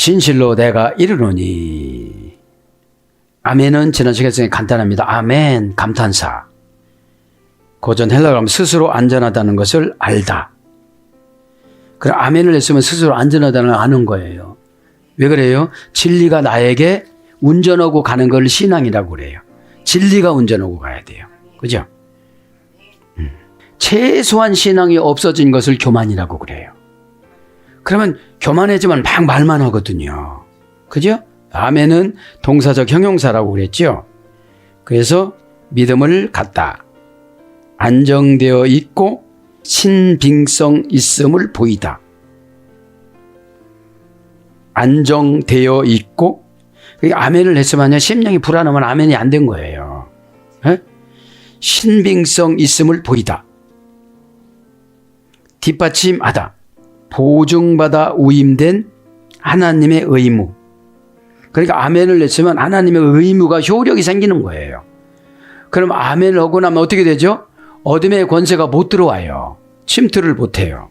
진실로 내가 이르노니. 아멘은 지난 시간에 간단합니다. 아멘, 감탄사. 고전 헬라어 하면 스스로 안전하다는 것을 알다. 그럼 아멘을 했으면 스스로 안전하다는 걸 아는 거예요. 왜 그래요? 진리가 나에게 운전하고 가는 걸 신앙이라고 그래요. 진리가 운전하고 가야 돼요. 그죠? 음. 최소한 신앙이 없어진 것을 교만이라고 그래요. 그러면 교만해지만 막 말만 하거든요. 그죠? 아멘은 동사적 형용사라고 그랬죠. 그래서 믿음을 갖다. 안정되어 있고 신빙성 있음을 보이다. 안정되어 있고 그러니까 아멘을 했으면 심령이 불안하면 아멘이 안 된 거예요. 에? 신빙성 있음을 보이다. 뒷받침하다. 보증받아 우임된 하나님의 의무. 그러니까 아멘을 했으면 하나님의 의무가 효력이 생기는 거예요. 그럼 아멘을 하고 나면 어떻게 되죠? 어둠의 권세가 못 들어와요. 침투를 못 해요.